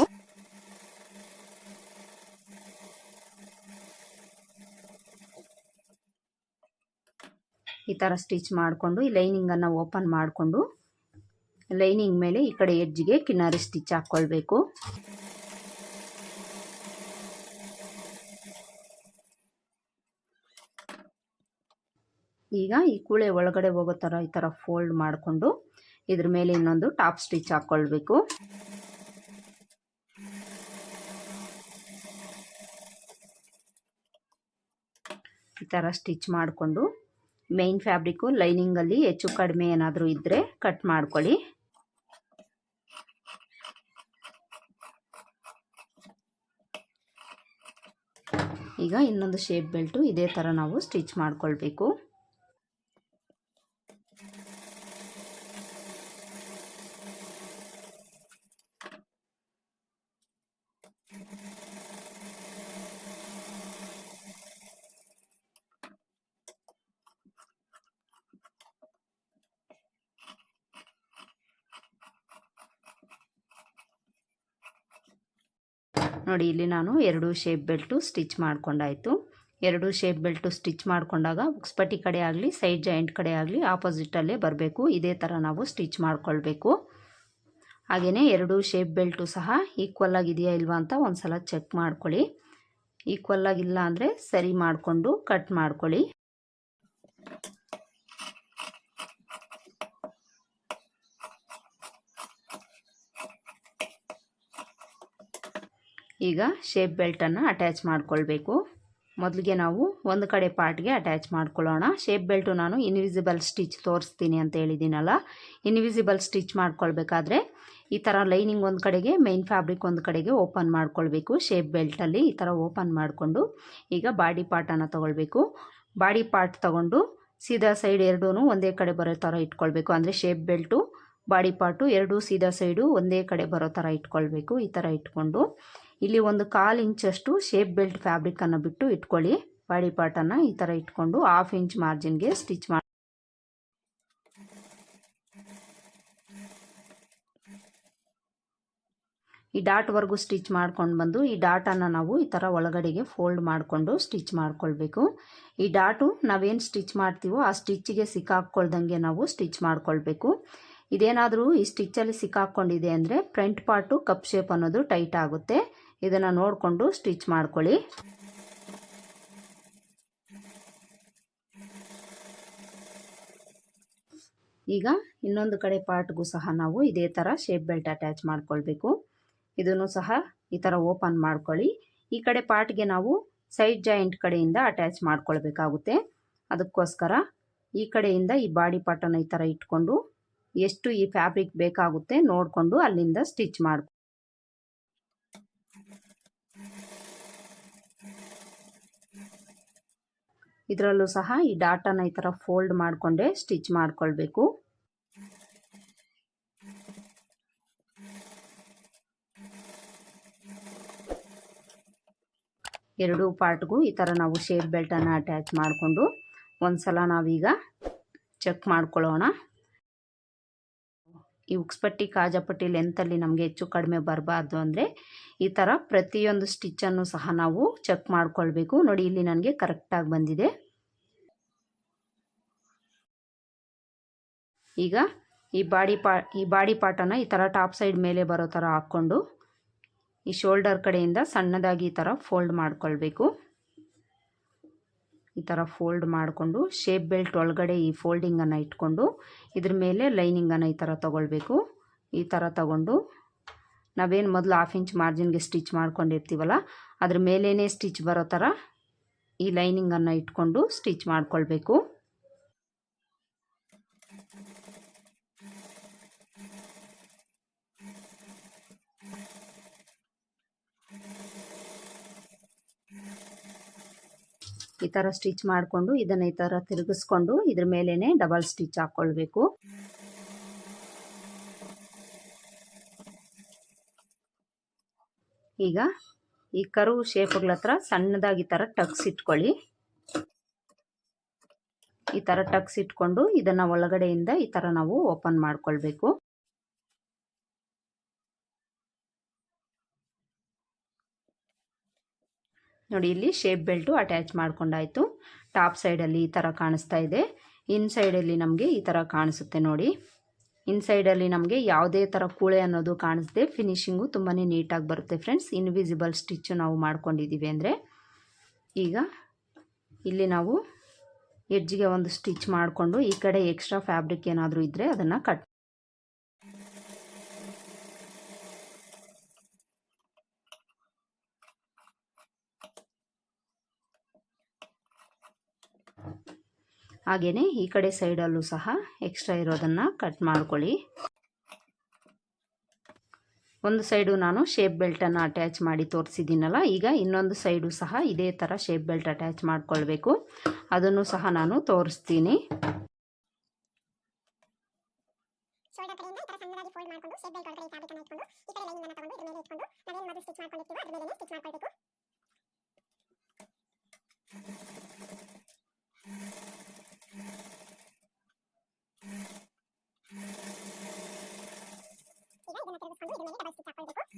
Speaker 1: ಈ ಥರ ಸ್ಟಿಚ್ ಮಾಡಿಕೊಂಡು ಈ ಲೈನಿಂಗನ್ನು ಓಪನ್ ಮಾಡಿಕೊಂಡು ಲೈನಿಂಗ್ ಮೇಲೆ ಈ ಕಡೆ ಎಡ್ಜ್ಗೆ ಕಿನ್ನಾರಿ ಸ್ಟಿಚ್ ಹಾಕ್ಕೊಳ್ಬೇಕು ಈಗ ಈ ಕೂಳೆ ಒಳಗಡೆ ಹೋಗೋ ಥರ ಈ ಥರ ಫೋಲ್ಡ್ ಮಾಡಿಕೊಂಡು ಇದ್ರ ಮೇಲೆ ಇನ್ನೊಂದು ಟಾಪ್ ಸ್ಟಿಚ್ ಹಾಕ್ಕೊಳ್ಬೇಕು. ಈ ಥರ ಸ್ಟಿಚ್ ಮಾಡಿಕೊಂಡು ಮೇನ್ ಫ್ಯಾಬ್ರಿಕ್ಕು ಲೈನಿಂಗಲ್ಲಿ ಹೆಚ್ಚು ಕಡಿಮೆ ಏನಾದರೂ ಇದ್ದರೆ ಕಟ್ ಮಾಡ್ಕೊಳ್ಳಿ. ಈಗ ಇನ್ನೊಂದು ಶೇಪ್ ಬೆಲ್ಟು ಇದೇ ಥರ ನಾವು ಸ್ಟಿಚ್ ಮಾಡ್ಕೊಳ್ಬೇಕು. ನೋಡಿ, ಇಲ್ಲಿ ನಾನು ಎರಡು ಶೇಪ್ ಬೆಲ್ಟು ಸ್ಟಿಚ್ ಮಾಡ್ಕೊಂಡಾಯಿತು. ಎರಡು ಶೇಪ್ ಬೆಲ್ಟು ಸ್ಟಿಚ್ ಮಾಡಿಕೊಂಡಾಗ ಉಕ್ಸ್ಪಟ್ಟಿ ಕಡೆ ಆಗಲಿ ಸೈಡ್ ಜಾಯಿಂಟ್ ಕಡೆ ಆಗಲಿ ಆಪೋಸಿಟಲ್ಲೇ ಬರಬೇಕು. ಇದೇ ಥರ ನಾವು ಸ್ಟಿಚ್ ಮಾಡಿಕೊಳ್ಬೇಕು. ಹಾಗೆಯೇ ಎರಡು ಶೇಪ್ ಬೆಲ್ಟು ಸಹ ಈಕ್ವಲ್ ಆಗಿದೆಯಾ ಇಲ್ವಾ ಅಂತ ಒಂದು ಸಲ ಚೆಕ್ ಮಾಡ್ಕೊಳ್ಳಿ. ಈಕ್ವಲ್ ಆಗಿಲ್ಲ ಅಂದರೆ ಸರಿ ಮಾಡಿಕೊಂಡು ಕಟ್ ಮಾಡ್ಕೊಳ್ಳಿ. ಈಗ ಶೇಪ್ ಬೆಲ್ಟನ್ನು ಅಟ್ಯಾಚ್ ಮಾಡಿಕೊಳ್ಬೇಕು. ಮೊದಲಿಗೆ ನಾವು ಒಂದು ಕಡೆ ಪಾರ್ಟ್ಗೆ ಅಟ್ಯಾಚ್ ಮಾಡ್ಕೊಳ್ಳೋಣ. ಶೇಪ್ ಬೆಲ್ಟು ನಾನು ಇನ್ವಿಸಿಬಲ್ ಸ್ಟಿಚ್ ತೋರಿಸ್ತೀನಿ ಅಂತ ಹೇಳಿದ್ದೀನಲ್ಲ. ಇನ್ವಿಸಿಬಲ್ ಸ್ಟಿಚ್ ಮಾಡ್ಕೊಳ್ಬೇಕಾದ್ರೆ ಈ ಥರ ಲೈನಿಂಗ್ ಒಂದು ಕಡೆಗೆ ಮೈನ್ ಫ್ಯಾಬ್ರಿಕ್ ಒಂದು ಕಡೆಗೆ ಓಪನ್ ಮಾಡ್ಕೊಳ್ಬೇಕು. ಶೇಪ್ ಬೆಲ್ಟಲ್ಲಿ ಈ ಥರ ಓಪನ್ ಮಾಡಿಕೊಂಡು ಈಗ ಬಾಡಿ ಪಾರ್ಟನ್ನು ತೊಗೊಳ್ಬೇಕು. ಬಾಡಿ ಪಾರ್ಟ್ ತೊಗೊಂಡು ಸೀದಾ ಸೈಡ್ ಎರಡೂ ಒಂದೇ ಕಡೆ ಬರೋ ಥರ ಇಟ್ಕೊಳ್ಬೇಕು. ಅಂದರೆ ಶೇಪ್ ಬೆಲ್ಟು ಬಾಡಿ ಪಾರ್ಟು ಎರಡೂ ಸೀದಾ ಸೈಡು ಒಂದೇ ಕಡೆ ಬರೋ ಥರ ಇಟ್ಕೊಳ್ಬೇಕು. ಈ ಥರ ಇಟ್ಕೊಂಡು ಇಲ್ಲಿ ಒಂದು ಕಾಲು ಇಂಚಷ್ಟು ಶೇಪ್ ಬೆಲ್ಟ್ ಫ್ಯಾಬ್ರಿಕನ್ನು ಬಿಟ್ಟು ಇಟ್ಕೊಳ್ಳಿ. ಬಾಡಿ ಪಾರ್ಟನ್ನು ಈ ಥರ ಇಟ್ಕೊಂಡು ಹಾಫ್ ಇಂಚ್ ಮಾರ್ಜಿನ್ಗೆ ಸ್ಟಿಚ್ ಮಾಡಿ ಈ ಡಾಟ್ವರೆಗೂ ಸ್ಟಿಚ್ ಮಾಡ್ಕೊಂಡು ಬಂದು ಈ ಡಾಟನ್ನು ನಾವು ಈ ಥರ ಒಳಗಡೆಗೆ ಫೋಲ್ಡ್ ಮಾಡಿಕೊಂಡು ಸ್ಟಿಚ್ ಮಾಡ್ಕೊಳ್ಬೇಕು. ಈ ಡಾಟು ನಾವೇನು ಸ್ಟಿಚ್ ಮಾಡ್ತೀವೋ ಆ ಸ್ಟಿಚ್ಚಿಗೆ ಸಿಕ್ಕಾಕ್ಕೊಳ್ದಂಗೆ ನಾವು ಸ್ಟಿಚ್ ಮಾಡ್ಕೊಳ್ಬೇಕು. ಇದೇನಾದರೂ ಈ ಸ್ಟಿಚ್ಚಲ್ಲಿ ಸಿಕ್ಕಾಕ್ಕೊಂಡಿದೆ ಅಂದರೆ ಫ್ರಂಟ್ ಪಾರ್ಟು ಕಪ್ ಶೇಪ್ ಅನ್ನೋದು ಟೈಟ್ ಆಗುತ್ತೆ. ಇದನ್ನು ನೋಡಿಕೊಂಡು ಸ್ಟಿಚ್ ಮಾಡ್ಕೊಳ್ಳಿ. ಈಗ ಇನ್ನೊಂದು ಕಡೆ ಪಾರ್ಟ್ಗೂ ಸಹ ನಾವು ಇದೇ ಥರ ಶೇಪ್ ಬೆಲ್ಟ್ ಅಟ್ಯಾಚ್ ಮಾಡ್ಕೊಳ್ಬೇಕು. ಇದನ್ನು ಸಹ ಈ ಥರ ಓಪನ್ ಮಾಡ್ಕೊಳ್ಳಿ. ಈ ಕಡೆ ಪಾರ್ಟ್ಗೆ ನಾವು ಸೈಡ್ ಜಾಯಿಂಟ್ ಕಡೆಯಿಂದ ಅಟ್ಯಾಚ್ ಮಾಡ್ಕೊಳ್ಬೇಕಾಗುತ್ತೆ. ಅದಕ್ಕೋಸ್ಕರ ಈ ಕಡೆಯಿಂದ ಈ ಬಾಡಿ ಪಾರ್ಟನ್ನು ಈ ಥರ ಇಟ್ಕೊಂಡು ಎಷ್ಟು ಈ ಫ್ಯಾಬ್ರಿಕ್ ಬೇಕಾಗುತ್ತೆ ನೋಡಿಕೊಂಡು ಅಲ್ಲಿಂದ ಸ್ಟಿಚ್ ಮಾಡಿ ಇದರಲ್ಲೂ ಸಹ ಈ ಡಾಟಾನ ಈ ಥರ ಫೋಲ್ಡ್ ಮಾಡಿಕೊಂಡೆ ಸ್ಟಿಚ್ ಮಾಡ್ಕೊಳ್ಬೇಕು. ಎರಡೂ ಪಾರ್ಟ್ಗೂ ಈ ಥರ ನಾವು ಶೇಪ್ ಬೆಲ್ಟನ್ನು ಅಟ್ಯಾಚ್ ಮಾಡಿಕೊಂಡು ಒಂದು ಸಲ ನಾವೀಗ ಚೆಕ್ ಮಾಡ್ಕೊಳ್ಳೋಣ. ಈ ಉಕ್ಸ್ಪಟ್ಟಿ ಕಾಜಾಪಟ್ಟಿ ಲೆಂತಲ್ಲಿ ನಮಗೆ ಹೆಚ್ಚು ಕಡಿಮೆ ಬರಬಾರ್ದು ಅಂದರೆ ಈ ಥರ ಪ್ರತಿಯೊಂದು ಸ್ಟಿಚ್ಚನ್ನು ಸಹ ನಾವು ಚೆಕ್ ಮಾಡ್ಕೊಳ್ಬೇಕು. ನೋಡಿ, ಇಲ್ಲಿ ನನಗೆ ಕರೆಕ್ಟಾಗಿ ಬಂದಿದೆ. ಈಗ ಈ ಬಾಡಿ ಪಾ, ಈ ಬಾಡಿ ಪಾರ್ಟನ್ನು ಈ ಥರ ಟಾಪ್ ಸೈಡ್ ಮೇಲೆ ಬರೋ ಥರ ಹಾಕ್ಕೊಂಡು ಈ ಶೋಲ್ಡರ್ ಕಡೆಯಿಂದ ಸಣ್ಣದಾಗಿ ಈ ಥರ ಫೋಲ್ಡ್ ಮಾಡ್ಕೊಳ್ಬೇಕು. ಈ ಥರ ಫೋಲ್ಡ್ ಮಾಡಿಕೊಂಡು ಶೇಪ್ ಬೆಲ್ಟ್ ಒಳಗಡೆ ಈ ಫೋಲ್ಡಿಂಗನ್ನು ಇಟ್ಕೊಂಡು ಇದ್ರ ಮೇಲೆ ಲೈನಿಂಗನ್ನು ಈ ಥರ ತೊಗೊಳ್ಬೇಕು. ಈ ಥರ ತಗೊಂಡು ನಾವೇನು ಮೊದಲು ಹಾಫ್ ಇಂಚ್ ಮಾರ್ಜಿನ್ಗೆ ಸ್ಟಿಚ್ ಮಾಡ್ಕೊಂಡಿರ್ತೀವಲ್ಲ, ಅದ್ರ ಮೇಲೇ ಸ್ಟಿಚ್ ಬರೋ ಥರ ಈ ಲೈನಿಂಗನ್ನು ಇಟ್ಕೊಂಡು ಸ್ಟಿಚ್ ಮಾಡ್ಕೊಳ್ಬೇಕು. ಈ ತರ ಸ್ಟಿಚ್ ಮಾಡಿಕೊಂಡು, ಇದನ್ನ ಈ ತರ ತಿರುಗಿಸ್ಕೊಂಡು, ಇದ್ರ ಮೇಲೇ ಡಬಲ್ ಸ್ಟಿಚ್ ಹಾಕೊಳ್ಬೇಕು. ಈಗ ಈ ಕರು ಶೇಪ್ಗಳ ಹತ್ರ ಸಣ್ಣದಾಗಿ ಈ ತರ ಟಕ್ಸ್ ಇಟ್ಕೊಳ್ಳಿ. ಈ ತರ ಟಕ್ಸ್ ಇಟ್ಕೊಂಡು, ಇದನ್ನ ಒಳಗಡೆಯಿಂದ ಈ ತರ ನಾವು ಓಪನ್ ಮಾಡ್ಕೊಳ್ಬೇಕು. ನೋಡಿ, ಇಲ್ಲಿ ಶೇಪ್ ಬೆಲ್ಟು ಅಟ್ಯಾಚ್ ಮಾಡ್ಕೊಂಡಾಯಿತು. ಟಾಪ್ ಸೈಡಲ್ಲಿ ಈ ಥರ ಕಾಣಿಸ್ತಾ ಇದೆ. ಇನ್ಸೈಡಲ್ಲಿ ನಮಗೆ ಈ ಥರ ಕಾಣಿಸುತ್ತೆ ನೋಡಿ. ಇನ್ಸೈಡಲ್ಲಿ ನಮಗೆ ಯಾವುದೇ ಥರ ಕೂಳೆ ಅನ್ನೋದು ಕಾಣಿಸ್ದೆ ಫಿನಿಶಿಂಗು ತುಂಬಾ ನೀಟಾಗಿ ಬರುತ್ತೆ ಫ್ರೆಂಡ್ಸ್ ಇನ್ವಿಸಿಬಲ್ ಸ್ಟಿಚ್ಚು ನಾವು ಮಾಡ್ಕೊಂಡಿದ್ದೀವಿ ಅಂದರೆ. ಈಗ ಇಲ್ಲಿ ನಾವು ಎಡ್ಜಿಗೆ ಒಂದು ಸ್ಟಿಚ್ ಮಾಡಿಕೊಂಡು ಈ ಕಡೆ ಎಕ್ಸ್ಟ್ರಾ ಫ್ಯಾಬ್ರಿಕ್ ಏನಾದರೂ ಇದ್ದರೆ ಅದನ್ನು ಕಟ್ ಹಾಗೆಯೇ ಈ ಕಡೆ ಸೈಡಲ್ಲೂ ಸಹ ಎಕ್ಸ್ಟ್ರಾ ಇರೋದನ್ನು ಕಟ್ ಮಾಡ್ಕೊಳ್ಳಿ. ಒಂದು ಸೈಡು ನಾನು ಶೇಪ್ ಬೆಲ್ಟನ್ನು ಅಟ್ಯಾಚ್ ಮಾಡಿ ತೋರಿಸಿದ್ದೀನಲ್ಲ, ಈಗ ಇನ್ನೊಂದು ಸೈಡು ಸಹ ಇದೇ ಥರ ಶೇಪ್ ಬೆಲ್ಟ್ ಅಟ್ಯಾಚ್ ಮಾಡ್ಕೊಳ್ಬೇಕು. ಅದನ್ನು ಸಹ ನಾನು ತೋರಿಸ್ತೀನಿ.
Speaker 2: ಶೇಪ್ ಬೆಲ್ಟ್ ಒಳಗಡೆ ಫ್ಯಾಬ್ರಿಕ್ ಅನ್ನು ಇಟ್ಕೊಂಡು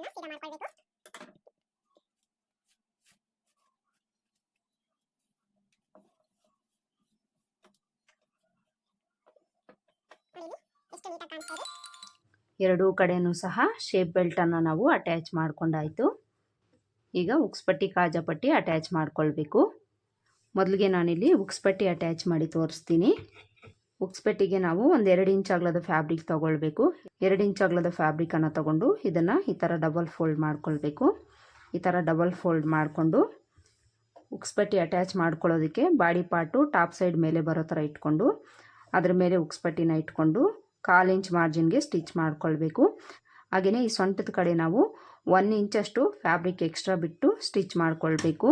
Speaker 2: ಈ ಕಡೆ ಲೈನಿಂಗ್ ಅನ್ನು ತಗೊಂಡು ಇದ್ರ ಮೇಲೆ ಇಟ್ಕೊಂಡು ನಾವೇನು ಮೊದಲು ಸ್ಟಿಚ್ ಮಾಡ್ಕೊಂಡಿರ್ತೀವೋ ಅದ್ರ ಮೇಲೆ ಸ್ಟಿಚ್
Speaker 1: ಎರಡೂ ಕಡೆಯೂ ಸಹ ಶೇಪ್ ಬೆಲ್ಟನ್ನು ನಾವು ಅಟ್ಯಾಚ್ ಮಾಡಿಕೊಂಡಾಯಿತು. ಈಗ ಉಕ್ಸ್ಪಟ್ಟಿ ಕಾಜಾಪಟ್ಟಿ ಅಟ್ಯಾಚ್ ಮಾಡ್ಕೊಳ್ಬೇಕು. ಮೊದಲಿಗೆ ನಾನಿಲ್ಲಿ ಉಕ್ಸ್ಪಟ್ಟಿ ಅಟ್ಯಾಚ್ ಮಾಡಿ ತೋರಿಸ್ತೀನಿ. ಉಕ್ಸ್ಪಟ್ಟಿಗೆ ನಾವು ಒಂದು ಎರಡು ಇಂಚ್ ಅಗಲದ ಫ್ಯಾಬ್ರಿಕ್ ತೊಗೊಳ್ಬೇಕು. ಎರಡು ಇಂಚ್ ಅಗಲದ ಫ್ಯಾಬ್ರಿಕನ್ನು ತೊಗೊಂಡು ಇದನ್ನು ಈ ಥರ ಡಬಲ್ ಫೋಲ್ಡ್ ಮಾಡ್ಕೊಳ್ಬೇಕು. ಈ ಥರ ಡಬಲ್ ಫೋಲ್ಡ್ ಮಾಡಿಕೊಂಡು ಉಕ್ಸ್ಪಟ್ಟಿ ಅಟ್ಯಾಚ್ ಮಾಡ್ಕೊಳ್ಳೋದಕ್ಕೆ ಬಾಡಿ ಪಾರ್ಟು ಟಾಪ್ ಸೈಡ್ ಮೇಲೆ ಬರೋ ಥರ ಇಟ್ಕೊಂಡು, ಅದ್ರ ಮೇಲೆ ಉಕ್ಸ್ಪಟ್ಟಿನ ಇಟ್ಕೊಂಡು ಕಾಲು ಇಂಚ್ ಮಾರ್ಜಿನ್ಗೆ ಸ್ಟಿಚ್ ಮಾಡ್ಕೊಳ್ಬೇಕು. ಹಾಗೆಯೇ ಈ ಸೊಂಟದ ಕಡೆ ನಾವು ಒನ್ ಇಂಚಷ್ಟು ಫ್ಯಾಬ್ರಿಕ್ ಎಕ್ಸ್ಟ್ರಾ ಬಿಟ್ಟು ಸ್ಟಿಚ್ ಮಾಡ್ಕೊಳ್ಬೇಕು.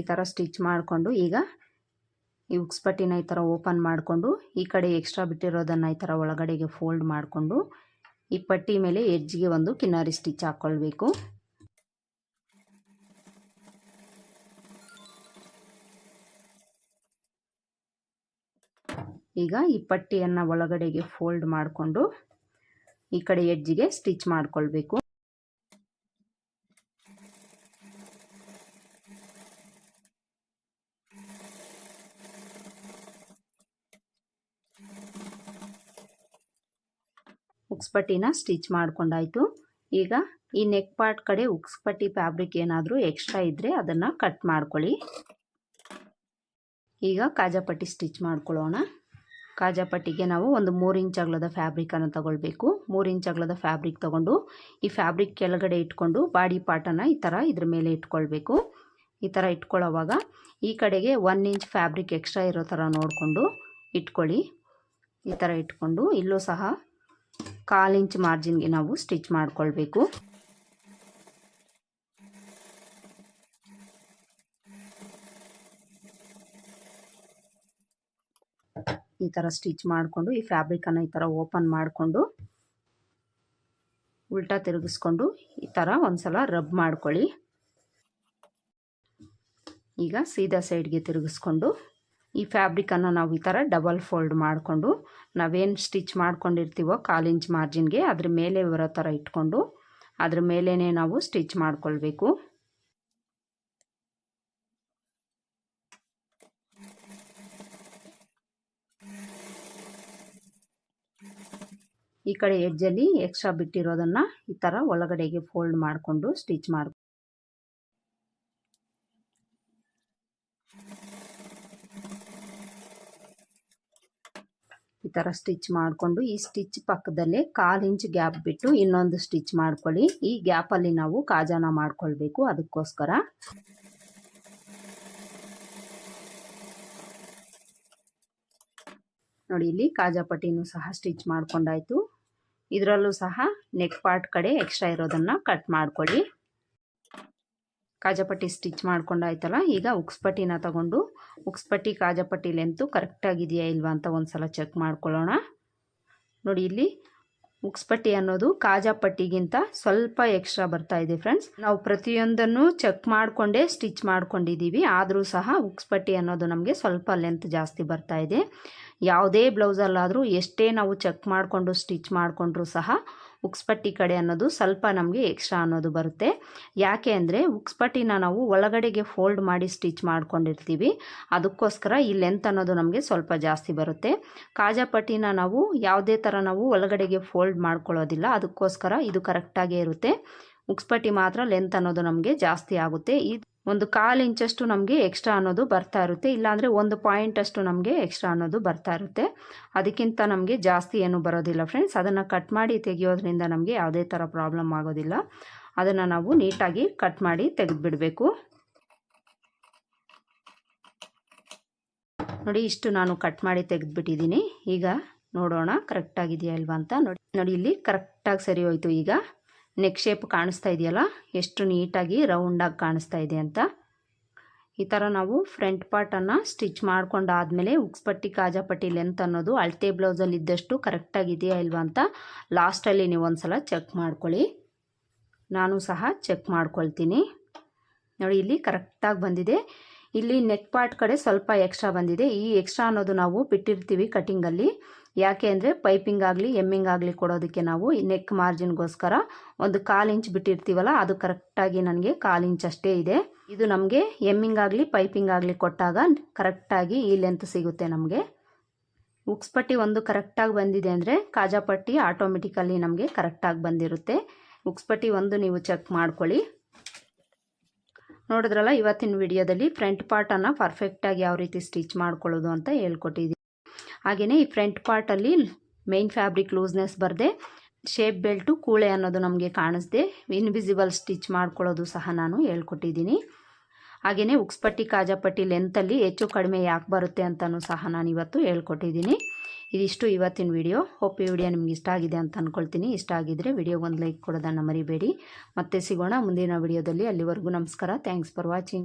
Speaker 1: ಈ ಥರ ಸ್ಟಿಚ್ ಮಾಡಿಕೊಂಡು ಈಗ ಈ ಉಕ್ಸ್ಪಟ್ಟಿನ ಈ ಥರ ಓಪನ್ ಮಾಡಿಕೊಂಡು ಈ ಕಡೆ ಎಕ್ಸ್ಟ್ರಾ ಬಿಟ್ಟಿರೋದನ್ನು ಈ ಥರ ಒಳಗಡೆಗೆ ಫೋಲ್ಡ್ ಮಾಡಿಕೊಂಡು ಈ ಪಟ್ಟಿ ಮೇಲೆ ಎಡ್ಜ್ಗೆ ಒಂದು ಕಿನ್ನಾರಿ ಸ್ಟಿಚ್ ಹಾಕ್ಕೊಳ್ಬೇಕು ಈಗ ಈ ಪಟ್ಟಿಯನ್ನು ಒಳಗಡೆಗೆ ಫೋಲ್ಡ್ ಮಾಡಿಕೊಂಡು ಈ ಕಡೆ ಎಡ್ಜಿಗೆ ಸ್ಟಿಚ್ ಮಾಡ್ಕೊಳ್ಬೇಕು. ಉಕ್ಸ್ಪಟ್ಟಿನ ಸ್ಟಿಚ್ ಮಾಡ್ಕೊಂಡಾಯ್ತು. ಈಗ ಈ ನೆಕ್ ಪಾರ್ಟ್ ಕಡೆ ಉಕ್ಸ್ಪಟ್ಟಿ ಫ್ಯಾಬ್ರಿಕ್ ಏನಾದರೂ ಎಕ್ಸ್ಟ್ರಾ ಇದ್ದರೆ ಅದನ್ನು ಕಟ್ ಮಾಡ್ಕೊಳ್ಳಿ. ಈಗ ಕಾಜಾಪಟ್ಟಿ ಸ್ಟಿಚ್ ಮಾಡ್ಕೊಳ್ಳೋಣ. ಕಾಜಾಪಟ್ಟಿಗೆ ನಾವು ಒಂದು ಮೂರು ಇಂಚ್ ಅಗಲದ ಫ್ಯಾಬ್ರಿಕನ್ನು ತಗೊಳ್ಬೇಕು. ಮೂರು ಇಂಚ್ ಅಗಲದ ಫ್ಯಾಬ್ರಿಕ್ ತಗೊಂಡು ಈ ಫ್ಯಾಬ್ರಿಕ್ ಕೆಳಗಡೆ ಇಟ್ಕೊಂಡು ಬಾಡಿ ಪಾರ್ಟನ್ನು ಈ ಥರ ಇದ್ರ ಮೇಲೆ ಇಟ್ಕೊಳ್ಬೇಕು. ಈ ಥರ ಇಟ್ಕೊಳ್ಳೋವಾಗ ಈ ಕಡೆಗೆ ಒನ್ ಇಂಚ್ ಫ್ಯಾಬ್ರಿಕ್ ಎಕ್ಸ್ಟ್ರಾ ಇರೋ ಥರ ನೋಡಿಕೊಂಡು ಇಟ್ಕೊಳ್ಳಿ. ಈ ಥರ ಇಟ್ಕೊಂಡು ಇಲ್ಲೂ ಸಹ ಕಾಲು ಇಂಚ್ ಮಾರ್ಜಿನ್ಗೆ ನಾವು ಸ್ಟಿಚ್ ಮಾಡ್ಕೊಳ್ಬೇಕು. ಈ ಥರ ಸ್ಟಿಚ್ ಮಾಡಿಕೊಂಡು, ಈ ಫ್ಯಾಬ್ರಿಕನ್ನು ಈ ಥರ ಓಪನ್ ಮಾಡಿಕೊಂಡು, ಉಲ್ಟಾ ತಿರುಗಿಸ್ಕೊಂಡು ಈ ಥರ ಒಂದ್ಸಲ ರಬ್ ಮಾಡ್ಕೊಳ್ಳಿ. ಈಗ ಸೀದಾ ಸೈಡ್ಗೆ ತಿರುಗಿಸ್ಕೊಂಡು ಈ ಫ್ಯಾಬ್ರಿಕನ್ನು ನಾವು ಈ ಥರ ಡಬಲ್ ಫೋಲ್ಡ್ ಮಾಡಿಕೊಂಡು ನಾವೇನು ಸ್ಟಿಚ್ ಮಾಡ್ಕೊಂಡಿರ್ತೀವೋ ಕಾಲು ಇಂಚ್ ಮಾರ್ಜಿನ್ಗೆ ಅದ್ರ ಮೇಲೆ ಬರೋ ಥರ ಇಟ್ಕೊಂಡು ಅದ್ರ ಮೇಲೇ ನಾವು ಸ್ಟಿಚ್ ಮಾಡ್ಕೊಳ್ಬೇಕು. ಈ ಕಡೆ ಎಡ್ಜಲ್ಲಿ ಎಕ್ಸ್ಟ್ರಾ ಬಿಟ್ಟಿರೋದನ್ನು ಈ ಥರ ಒಳಗಡೆಗೆ ಫೋಲ್ಡ್ ಮಾಡಿಕೊಂಡು ಸ್ಟಿಚ್ ಮಾಡಿ ಈ ಥರ ಸ್ಟಿಚ್ ಮಾಡಿಕೊಂಡು ಈ ಸ್ಟಿಚ್ ಪಕ್ಕದಲ್ಲೇ ಕಾಲು ಇಂಚ್ ಗ್ಯಾಪ್ ಬಿಟ್ಟು ಇನ್ನೊಂದು ಸ್ಟಿಚ್ ಮಾಡ್ಕೊಳ್ಳಿ. ಈ ಗ್ಯಾಪಲ್ಲಿ ನಾವು ಕಾಜಾನ ಮಾಡ್ಕೊಳ್ಬೇಕು ಅದಕ್ಕೋಸ್ಕರ. ನೋಡಿ, ಇಲ್ಲಿ ಕಾಜಾಪಟ್ಟಿನೂ ಸಹ ಸ್ಟಿಚ್ ಮಾಡ್ಕೊಂಡಾಯಿತು. ಇದರಲ್ಲೂ ಸಹ ನೆಕ್ ಪಾರ್ಟ್ ಕಡೆ ಎಕ್ಸ್ಟ್ರಾ ಇರೋದನ್ನು ಕಟ್ ಮಾಡ್ಕೊಳ್ಳಿ. ಕಾಜಾಪಟ್ಟಿ ಸ್ಟಿಚ್ ಮಾಡ್ಕೊಂಡಾಯ್ತಲ್ಲ, ಈಗ ಉಕ್ಸ್ಪಟ್ಟಿನ ತಗೊಂಡು ಉಕ್ಸ್ಪಟ್ಟಿ ಕಾಜಾಪಟ್ಟಿ ಲೆಂತು ಕರೆಕ್ಟಾಗಿದೆಯಾ ಇಲ್ವಾ ಅಂತ ಒಂದು ಸಲ ಚೆಕ್ ಮಾಡ್ಕೊಳ್ಳೋಣ. ನೋಡಿ ಇಲ್ಲಿ ಉಕ್ಸ್ಪಟ್ಟಿ ಅನ್ನೋದು ಕಾಜಾ ಪಟ್ಟಿಗಿಂತ ಸ್ವಲ್ಪ ಎಕ್ಸ್ಟ್ರಾ ಬರ್ತಾ ಇದೆ ಫ್ರೆಂಡ್ಸ್ ನಾವು ಪ್ರತಿಯೊಂದನ್ನು ಚೆಕ್ ಮಾಡಿಕೊಂಡೇ ಸ್ಟಿಚ್ ಮಾಡ್ಕೊಂಡಿದ್ದೀವಿ, ಆದರೂ ಸಹ ಉಕ್ಸ್ಪಟ್ಟಿ ಅನ್ನೋದು ನಮಗೆ ಸ್ವಲ್ಪ ಲೆಂತ್ ಜಾಸ್ತಿ ಬರ್ತಾ ಇದೆ. ಯಾವುದೇ ಬ್ಲೌಸಲ್ಲಾದರೂ ಎಷ್ಟೇ ನಾವು ಚೆಕ್ ಮಾಡಿಕೊಂಡು ಸ್ಟಿಚ್ ಮಾಡಿಕೊಂಡ್ರೂ ಸಹ ಉಕ್ಸ್ಪಟ್ಟಿ ಕಡೆ ಅನ್ನೋದು ಸ್ವಲ್ಪ ನಮಗೆ ಎಕ್ಸ್ಟ್ರಾ ಅನ್ನೋದು ಬರುತ್ತೆ. ಯಾಕೆ ಅಂದರೆ ಉಕ್ಸ್ಪಟ್ಟಿನ ನಾವು ಒಳಗಡೆಗೆ ಫೋಲ್ಡ್ ಮಾಡಿ ಸ್ಟಿಚ್ ಮಾಡ್ಕೊಂಡಿರ್ತೀವಿ. ಅದಕ್ಕೋಸ್ಕರ ಈ ಲೆಂತ್ ಅನ್ನೋದು ನಮಗೆ ಸ್ವಲ್ಪ ಜಾಸ್ತಿ ಬರುತ್ತೆ. ಕಾಜಾಪಟ್ಟಿನ ನಾವು ಯಾವುದೇ ಥರ ನಾವು ಒಳಗಡೆಗೆ ಫೋಲ್ಡ್ ಮಾಡ್ಕೊಳ್ಳೋದಿಲ್ಲ. ಅದಕ್ಕೋಸ್ಕರ ಇದು ಕರೆಕ್ಟಾಗೇ ಇರುತ್ತೆ. ಉಕ್ಸ್ಪಟ್ಟಿ ಮಾತ್ರ ಲೆಂತ್ ಅನ್ನೋದು ನಮಗೆ ಜಾಸ್ತಿ ಆಗುತ್ತೆ. ಈ ಒಂದು ಕಾಲು ಇಂಚಷ್ಟು ನಮಗೆ ಎಕ್ಸ್ಟ್ರಾ ಅನ್ನೋದು ಬರ್ತಾ ಇರುತ್ತೆ. ಇಲ್ಲಾಂದರೆ ಒಂದು ಪಾಯಿಂಟ್ ಅಷ್ಟು ನಮಗೆ ಎಕ್ಸ್ಟ್ರಾ ಅನ್ನೋದು ಬರ್ತಾ ಇರುತ್ತೆ. ಅದಕ್ಕಿಂತ ನಮಗೆ ಜಾಸ್ತಿ ಏನು ಬರೋದಿಲ್ಲ ಫ್ರೆಂಡ್ಸ್ ಅದನ್ನು ಕಟ್ ಮಾಡಿ ತೆಗೆಯೋದ್ರಿಂದ ನಮಗೆ ಯಾವುದೇ ಥರ ಪ್ರಾಬ್ಲಮ್ ಆಗೋದಿಲ್ಲ. ಅದನ್ನು ನಾವು ನೀಟಾಗಿ ಕಟ್ ಮಾಡಿ ತೆಗೆದುಬಿಡಬೇಕು. ನೋಡಿ, ಇಷ್ಟು ನಾನು ಕಟ್ ಮಾಡಿ ತೆಗೆದುಬಿಟ್ಟಿದ್ದೀನಿ. ಈಗ ನೋಡೋಣ ಕರೆಕ್ಟಾಗಿದೆಯಾ ಇಲ್ವಾ ಅಂತ ನೋಡಿ. ನೋಡಿ, ಇಲ್ಲಿ ಕರೆಕ್ಟಾಗಿ ಸರಿ ಹೋಯಿತು ಈಗ. ನೆಕ್ ಶೇಪ್ ಕಾಣಿಸ್ತಾ ಇದೆಯಲ್ಲ? ಎಷ್ಟು ನೀಟಾಗಿ ರೌಂಡಾಗಿ ಕಾಣಿಸ್ತಾ ಇದೆ ಅಂತ. ಈ ಥರ ನಾವು ಫ್ರಂಟ್ ಪಾರ್ಟನ್ನು ಸ್ಟಿಚ್ ಮಾಡ್ಕೊಂಡಾದಮೇಲೆ ಉಕ್ಸ್ಪಟ್ಟಿ ಕಾಜಾಪಟ್ಟಿ ಲೆಂತ್ ಅನ್ನೋದು ಅಳತೆ ಬ್ಲೌಸಲ್ಲಿ ಇದ್ದಷ್ಟು ಕರೆಕ್ಟಾಗಿದೆಯಾ ಇಲ್ವಾ ಅಂತ ಲಾಸ್ಟಲ್ಲಿ ನೀವು ಒಂದು ಸಲ ಚೆಕ್ ಮಾಡ್ಕೊಳ್ಳಿ. ನಾನು ಸಹ ಚೆಕ್ ಮಾಡ್ಕೊಳ್ತೀನಿ. ನೋಡಿ, ಇಲ್ಲಿ ಕರೆಕ್ಟಾಗಿ ಬಂದಿದೆ. ಇಲ್ಲಿ ನೆಕ್ ಪಾರ್ಟ್ ಕಡೆ ಸ್ವಲ್ಪ ಎಕ್ಸ್ಟ್ರಾ ಬಂದಿದೆ. ಈ ಎಕ್ಸ್ಟ್ರಾ ಅನ್ನೋದು ನಾವು ಬಿಟ್ಟಿರ್ತೀವಿ ಕಟಿಂಗಲ್ಲಿ ಯಾಕೆ ಅಂದರೆ ಪೈಪಿಂಗ್ ಆಗಲಿ ಎಮ್ಮಿಂಗ್ ಆಗಲಿ ಕೊಡೋದಕ್ಕೆ ನಾವು ನೆಕ್ ಮಾರ್ಜಿನ್ಗೋಸ್ಕರ ಒಂದು ಕಾಲು ಇಂಚ್ ಬಿಟ್ಟಿರ್ತೀವಲ್ಲ, ಅದು ಕರೆಕ್ಟಾಗಿ ನನಗೆ ಕಾಲು ಇಂಚ್ ಅಷ್ಟೇ ಇದೆ. ಇದು ನಮಗೆ ಎಮ್ಮಿಂಗ್ ಆಗಲಿ ಪೈಪಿಂಗ್ ಆಗಲಿ ಕೊಟ್ಟಾಗ ಕರೆಕ್ಟಾಗಿ ಈ ಲೆಂತ್ ಸಿಗುತ್ತೆ ನಮಗೆ. ಉಕ್ಸ್ಪಟ್ಟಿ ಒಂದು ಕರೆಕ್ಟಾಗಿ ಬಂದಿದೆ ಅಂದರೆ ಕಾಜಾಪಟ್ಟಿ ಆಟೋಮೆಟಿಕಲ್ಲಿ ನಮಗೆ ಕರೆಕ್ಟಾಗಿ ಬಂದಿರುತ್ತೆ. ಉಕ್ಸ್ಪಟ್ಟಿ ಒಂದು ನೀವು ಚೆಕ್ ಮಾಡ್ಕೊಳ್ಳಿ. ನೋಡಿದ್ರಲ್ಲ, ಇವತ್ತಿನ ವಿಡಿಯೋದಲ್ಲಿ ಫ್ರಂಟ್ ಪಾರ್ಟನ್ನು ಪರ್ಫೆಕ್ಟಾಗಿ ಯಾವ ರೀತಿ ಸ್ಟಿಚ್ ಮಾಡ್ಕೊಳ್ಳೋದು ಅಂತ ಹೇಳ್ಕೊಟ್ಟಿದ್ದೀನಿ. ಹಾಗೆಯೇ ಈ ಫ್ರಂಟ್ ಪಾರ್ಟಲ್ಲಿ ಮೇನ್ ಫ್ಯಾಬ್ರಿಕ್ ಲೂಸ್ನೆಸ್ ಬರದೆ ಶೇಪ್ ಬೆಲ್ಟು ಕೂಳೆ ಅನ್ನೋದು ನಮಗೆ ಕಾಣಿಸ್ದೆ. ಇನ್ವಿಸಿಬಲ್ ಸ್ಟಿಚ್ ಮಾಡ್ಕೊಳ್ಳೋದು ಸಹ ನಾನು ಹೇಳ್ಕೊಟ್ಟಿದ್ದೀನಿ. ಹಾಗೆಯೇ ಉಕ್ಸ್ಪಟ್ಟಿ ಕಾಜಾಪಟ್ಟಿ ಲೆಂತಲ್ಲಿ ಹೆಚ್ಚು ಕಡಿಮೆ ಯಾಕೆ ಬರುತ್ತೆ ಅಂತಲೂ ಸಹ ನಾನು ಇವತ್ತು ಹೇಳ್ಕೊಟ್ಟಿದ್ದೀನಿ. ಇದಿಷ್ಟು ಇವತ್ತಿನ ವಿಡಿಯೋ ಹೋಪ್ ಈ ವಿಡಿಯೋ ನಿಮ್ಗೆ ಇಷ್ಟ ಆಗಿದೆ ಅಂತ ಅಂದ್ಕೊಳ್ತೀನಿ ಇಷ್ಟ ಆಗಿದ್ದರೆ ವಿಡಿಯೋಗೊಂದು ಲೈಕ್ ಕೊಡೋದನ್ನು ಮರಿಬೇಡಿ. ಮತ್ತೆ ಸಿಗೋಣ ಮುಂದಿನ ವಿಡಿಯೋದಲ್ಲಿ ಅಲ್ಲಿವರೆಗೂ ನಮಸ್ಕಾರ. Thanks for watching